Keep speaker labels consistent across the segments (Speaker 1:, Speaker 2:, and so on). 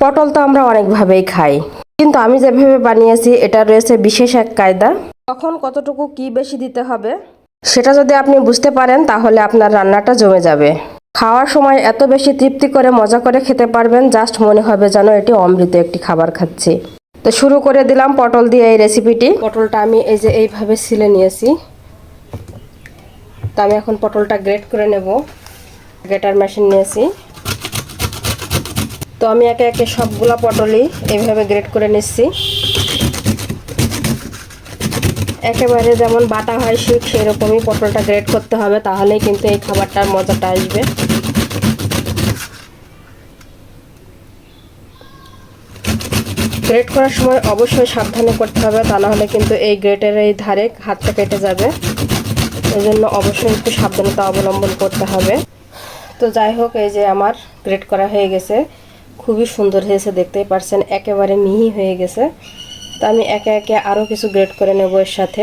Speaker 1: পটল তো আমরা অনেকভাবেই খাই। কিন্তু আমি যেভাবে বানিয়েছি এটা রয়েছে বিশেষ এক কায়দা। কখন কতটুকু কি বেশি দিতে হবে, সেটা যদি আপনি বুঝতে পারেন, তাহলে আপনার রান্নাটা জমে যাবে। খাওয়ার সময় এত বেশি তৃপ্তি করে মজা করে খেতে পারবেন, জাস্ট মনে হবে যেন এটি অমৃত একটি খাবার খাচ্ছি। তো শুরু করে দিলাম পটল দিয়ে এই রেসিপিটি। পটলটা আমি এই যে এইভাবে ছিলে নিয়েছি। তো আমি এখন পটলটা গ্রেট করে নেব। গ্রেটার মেশিন নিয়েছি। তো আমি একে একে সবগুলা পটলই এইভাবে গ্রেড করে নিচ্ছি। একেবারে যেমন বাটা হয় ঠিক সেরকমই পটলটা গ্রেড করতে হবে, তাহলেই কিন্তু এই খাবারটার মজাটা আসবে। গ্রেড করার সময় অবশ্যই সাবধানে করতে হবে, তা না হলে কিন্তু এই গ্রেটের এই ধারে হাতটা কেটে যাবে। এই জন্য অবশ্যই একটু সাবধানতা অবলম্বন করতে হবে। তো যাই হোক, এই যে আমার গ্রেড করা হয়ে গেছে। খুবই সুন্দর হয়েছে, দেখতেই পারছেন, একেবারে মিহি হয়ে গেছে। তো আমি একে একে আরও কিছু গ্রেড করে নেব এর সাথে।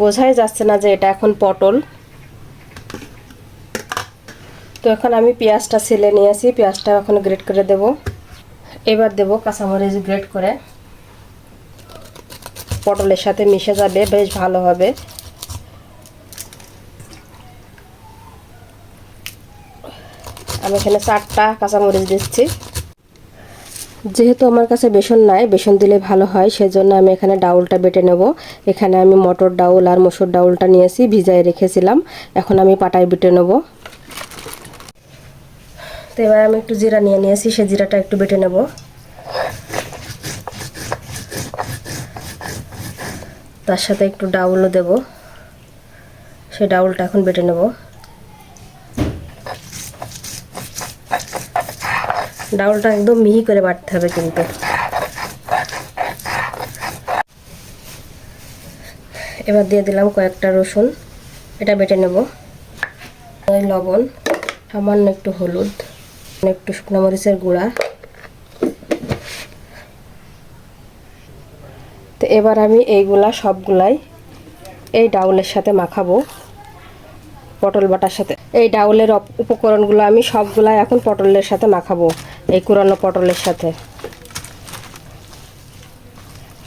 Speaker 1: বোঝাই যাচ্ছে না যে এটা এখন পটল। তো এখন আমি পেঁয়াজটা ছিলে নিয়েছি পেঁয়াজটা এখন গ্রেড করে দেব। এবার দেব কাঁচামরিচ গ্রেড করে। পটলের সাথে মিশে যাবে, বেশ ভালো হবে। আমি এখানে চারটা কাঁচামরিচ দিচ্ছি। যেহেতু আমার কাছে বেসন নাই, বেসন দিলে ভালো হয়, সেজন্য আমি এখানে ডাউলটা বেটে নেব। এখানে আমি মটর ডাউল আর মসুর ডাউলটা নিয়েছি, ভিজায় রেখেছিলাম। এখন আমি পাটায় বেটে নেব। তো এবার আমি একটু জিরা নিয়ে নিয়েছি, সে জিরাটা একটু বেটে নেব। তার সাথে একটু ডাউলও দেব। সে ডাউলটা এখন বেটে নেব। ডাউলটা একদম মিহি করে বাটতে হবে কিন্তু। এবার দিয়ে দিলাম কয়েকটা রসুন, এটা বেটে নেব। লবণ, সামান্য একটু হলুদ একটু শুকনো মরিচের গুঁড়া। তো এবার আমি এইগুলা সবগুলাই এই ডাউলের সাথে মাখাবো, পটল বাটার সাথে। এই ডাউলের উপকরণগুলো আমি সবগুলাই এখন পটলের সাথে মাখাবো। এই কুরানো পটলের সাথে।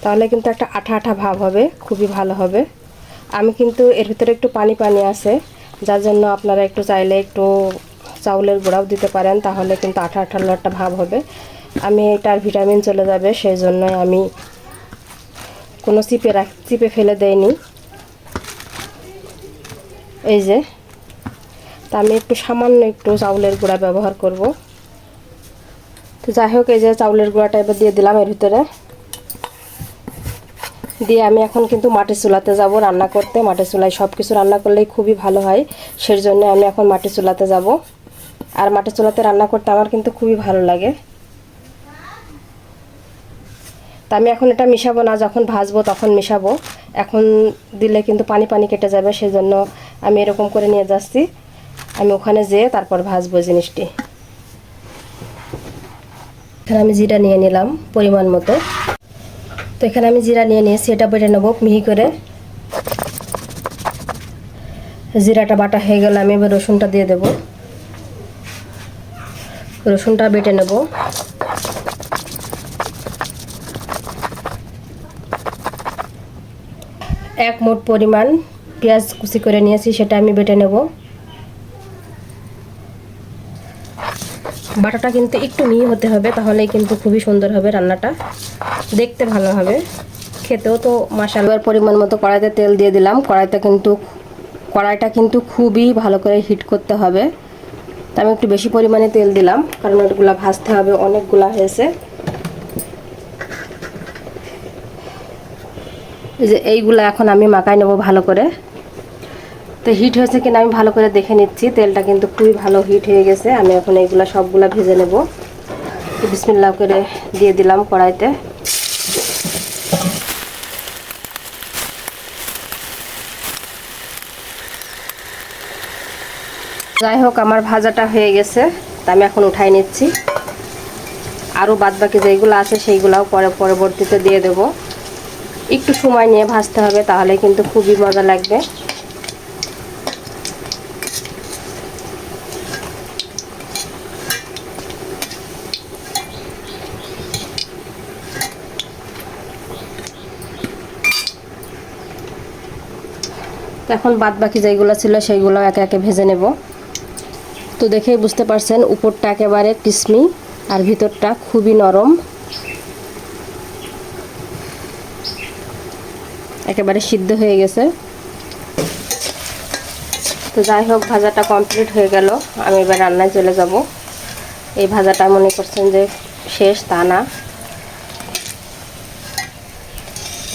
Speaker 1: তাহলে কিন্তু একটা আঠা আঠা ভাব হবে, খুবই ভালো হবে। আমি কিন্তু এর ভিতরে একটু পানি পানি আছে, যার জন্য আপনারা একটু চাইলে একটু চাউলের গুঁড়াও দিতে পারেন, তাহলে কিন্তু আঠা আঠালো একটা ভাব হবে। আমি এটার ভিটামিন চলে যাবে, সেই জন্য আমি কোনো চিপে রাখ, চিপে ফেলে দেয়নি এই যে, তা আমি একটু সামান্য একটু চাউলের গুঁড়া ব্যবহার করব। তো যাই হোক এই যে চাউলের গুঁড়াটা এবার দিয়ে দিলাম এর ভিতরে। দিয়ে আমি এখন কিন্তু মাটির চুলাতে যাব রান্না করতে। মাটির চুলায় সব কিছু রান্না করলেই খুবই ভালো হয় সেই জন্য আমি এখন মাটির চুলাতে যাব। আর মাটির চুলাতে রান্না করতে আমার কিন্তু খুবই ভালো লাগে। তা আমি এখন এটা মিশাবো না, যখন ভাজবো তখন মিশাবো। এখন দিলে কিন্তু পানি পানি কেটে যাবে সেই জন্য আমি এরকম করে নিয়ে যাচ্ছি। আমি ওখানে যেয়ে তারপর ভাজবো জিনিসটি। এখানে আমি জিরা নিয়ে নিলাম পরিমাণ মতো। তো এখানে আমি জিরা নিয়ে নিয়েছি এটা বেটে নেব মিহি করে। জিরাটা বাটা হয়ে গেলে আমি এবার রসুনটা দিয়ে দেব। রসুনটা বেটে নেব। এক মোট পরিমাণ পেঁয়াজ কুচি করে নিয়েছি, সেটা আমি বেটে নেব। বাটাটা কিন্তু একটু মিহি হতে হবে, তাহলেই কিন্তু খুবই সুন্দর হবে রান্নাটা। দেখতে ভালো হবে। খেতেও তো মশালার পরিমাণ মতো কড়াইতে তেল দিয়ে দিলাম। কড়াইতে কিন্তু, কড়াইটা কিন্তু খুবই ভালো করে হিট করতে হবে। তা আমি একটু বেশি পরিমাণে তেল দিলাম, কারণ ওইগুলো ভাজতে হবে, অনেকগুলা হয়েছে। এই যে এইগুলো এখন আমি মাখাই নেব ভালো করে। তো হিট হয়েছে কিনা আমি ভালো করে দেখে নিচ্ছি। তেলটা কিন্তু খুবই ভালো হিট হয়ে গেছে। আমি এখন এইগুলো সবগুলো ভেজে নেব। বিসমিল্লা করে দিয়ে দিলাম কড়াইতে। যাই হোক, আমার ভাজাটা হয়ে গেছে। তা আমি এখন উঠাই নিচ্ছি। আরও বাদ বাকি যেইগুলো আছে সেইগুলাও পরে পরবর্তীতে দিয়ে দেব। একটু সময় নিয়ে ভাজতে হবে, তাহলে কিন্তু খুবই মজা লাগবে। এখন বাদ বাকি যেগুলো ছিল সেইগুলো একে একে ভেজে নেব। তো দেখেই বুঝতে পারছেন, উপরটা একেবারে কিসমি আর ভিতরটা খুবই নরম। একেবারে সিদ্ধ হয়ে গেছে। তো যাই হোক, ভাজাটা কমপ্লিট হয়ে গেল। আমি এবার রান্নায় চলে যাব। এই ভাজাটা মনে করছেন যে শেষ, তা না।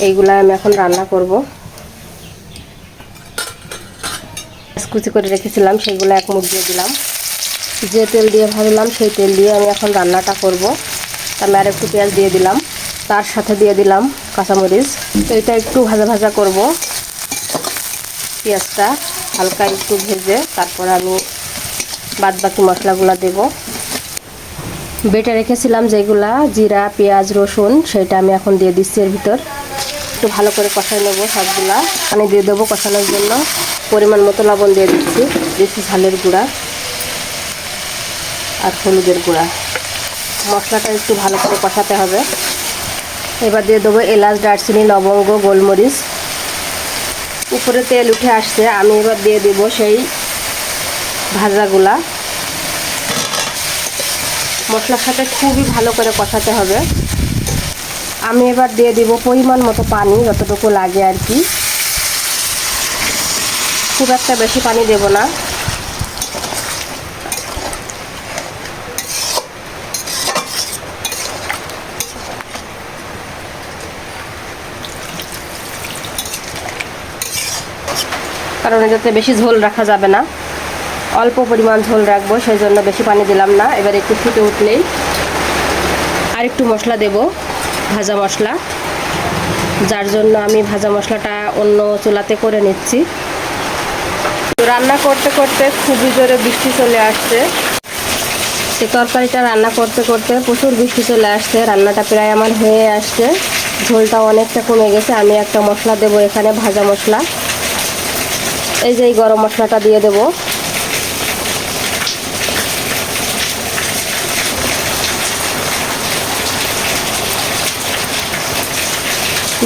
Speaker 1: এইগুলা আমি এখন রান্না করব। কুচি করে রেখেছিলাম সেইগুলো এক মুখ দিয়ে দিলাম। যে তেল দিয়ে ভাজলাম, সেই তেল দিয়ে আমি এখন রান্নাটা করব। আমি আর একটু পেঁয়াজ দিয়ে দিলাম, তার সাথে দিয়ে দিলাম কাঁচামরিচ। তো এটা একটু ভাজা ভাজা করব। পেঁয়াজটা হালকা একটু ভেজে তারপর আমি বাদ বাকি মশলাগুলো দেব। বেটে রেখেছিলাম যেগুলা, জিরা, পেঁয়াজ, রসুন, সেটা আমি এখন দিয়ে দিচ্ছি এর ভিতর। একটু ভালো করে কষাই নেব সবগুলা পানি দিয়ে দেবো কষানোর জন্য। পরিমাণ মতো লবণ দিয়ে দিচ্ছি দিচ্ছি ঝালের গুঁড়া আর হলুদের গুঁড়া। মশলাটা একটু ভালো করে কষাতে হবে। এবার দিয়ে দেবো এলাচ, দারচিনি, লবঙ্গ, গোলমরিচ। উপরে তেল উঠে আসছে, আমি এবার দিয়ে দিব সেই ভাজাগুলা। মশলার সাথে খুবই ভালো করে কষাতে হবে। আমি এবার দিয়ে দিব পরিমাণ মতো পানি, যতটুকু লাগে আর কি। খুব একটা বেশি পানি দেব না। কারণ এটাতে বেশি ঝোল রাখা যাবে না। অল্প পরিমাণ ঝোল রাখব, সেই জন্য বেশি পানি দিলাম না। এবার একটু ফুটে উঠলেই আর একটু মশলা দেব। ভাজা মশলা, যার জন্য আমি ভাজা মশলাটা অন্য চুলাতে করে নিচ্ছি। তো রান্না করতে করতে খুবই জোরে বৃষ্টি চলে আসছে। সে তরকারিটা রান্না করতে করতে প্রচুর বৃষ্টি চলে আসছে, রান্নাটা প্রায় আমার হয়ে আসছে। ঝোলটা অনেকটা কমে গেছে, আমি একটা মশলা দেব এখানে ভাজা মশলা। এই যে এই গরম মশলাটা দিয়ে দেব।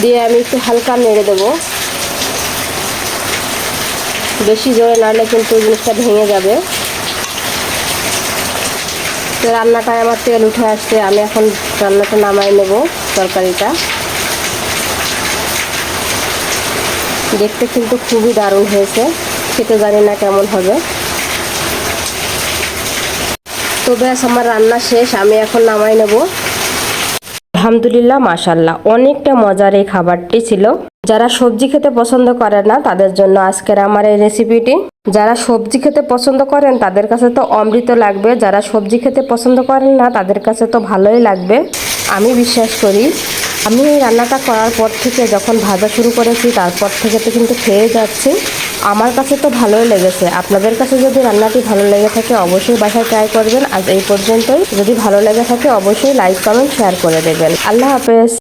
Speaker 1: দিয়ে আমি একটু হালকা নেড়ে দেব। বেশি জোরে নাড়লে কিন্তু জিনিসটা ভেঙে যাবে। তো রান্নাটায় আমার তেল উঠে আসছে, আমি এখন রান্নাটা নামাই নেব তরকারিটা। দেখতে কিন্তু খুবই দারুণ হয়েছে, খেতে জানি না কেমন হবে। তো ব্যাস, আমার রান্না শেষ, আমি এখন নামাই নেব। আলহামদুলিল্লাহ মাশাল্লাহ অনেকটা মজার এই খাবারটি ছিল। যারা সবজি খেতে পছন্দ করে না, তাদের জন্য আজকের আমার এই রেসিপিটি। যারা সবজি খেতে পছন্দ করেন, তাদের কাছে তো অমৃত লাগবে। যারা সবজি খেতে পছন্দ করেন না, তাদের কাছে তো ভালোই লাগবে। আমি বিশ্বাস করি, আমি এই রান্নাটা করার পর থেকে যখন ভাজা শুরু করেছি, তারপর থেকে তো কিন্তু খেয়ে যাচ্ছি। আমার কাছে তো ভালোই লেগেছে। আপনাদের কাছে যদি রান্নাটি ভালো লেগে থাকে, অবশ্যই বাসায় ট্রাই করবেন। আজ এই পর্যন্তই। যদি ভালো লেগে থাকে, অবশ্যই লাইক কমেন্ট শেয়ার করে দেবেন। আল্লাহ হাফেজ।